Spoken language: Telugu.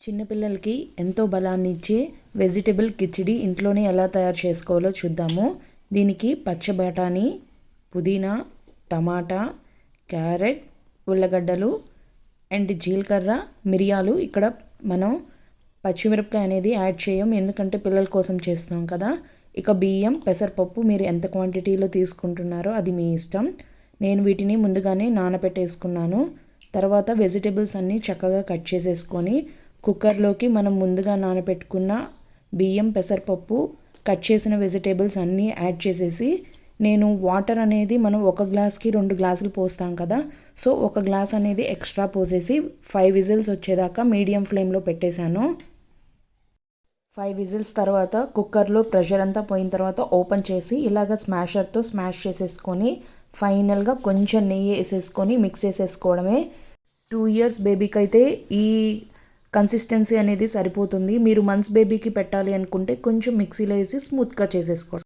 చిన్నపిల్లలకి ఎంతో బలాన్ని ఇచ్చే వెజిటబుల్ కిచిడి ఇంట్లోనే ఎలా తయారు చేసుకోవాలో చూద్దాము. దీనికి పచ్చ బఠానీ పుదీనా టమాటా క్యారెట్ ఉల్లగడ్డలు అండ్ జీలకర్ర మిరియాలు ఇక్కడ మనం పచ్చిమిరపకాయ అనేది యాడ్ చేయం. ఎందుకంటే పిల్లల కోసం చేస్తున్నాం కదా. ఇక బియ్యం పెసరపప్పు మీరు ఎంత క్వాంటిటీలో తీసుకుంటున్నారో అది మీ ఇష్టం. నేను వీటిని ముందుగానే నానబెట్టేసుకున్నాను. తర్వాత వెజిటేబుల్స్ అన్నీ చక్కగా కట్ చేసేసుకొని కుక్కర్లోకి మనం ముందుగా నానబెట్టుకున్న బియ్యం పెసరపప్పు కట్ చేసిన వెజిటేబుల్స్ అన్నీ యాడ్ చేసేసి నేను వాటర్ అనేది మనం ఒక గ్లాస్కి రెండు గ్లాసులు పోస్తాం కదా సో ఒక గ్లాస్ అనేది ఎక్స్ట్రా పోసేసి ఫైవ్ విజిల్స్ వచ్చేదాకా మీడియం ఫ్లేమ్లో పెట్టేశాను. ఫైవ్ విజిల్స్ తర్వాత కుక్కర్లో ప్రెషర్ అంతా పోయిన తర్వాత ఓపెన్ చేసి ఇలాగ స్మాషర్తో స్మాష్ చేసేసుకొని ఫైనల్గా కొంచెం నెయ్యి వేసేసుకొని మిక్స్ చేసేసుకోవడమే. టూ ఇయర్స్ బేబీకి అయితే ఈ కన్సిస్టెన్సీ అనేది సరిపోతుంది. మీరు మంత్స్ బేబీకి పెట్టాలి అనుకుంటే కొంచెం మిక్సీలో వేసి స్మూత్గా చేసేసుకో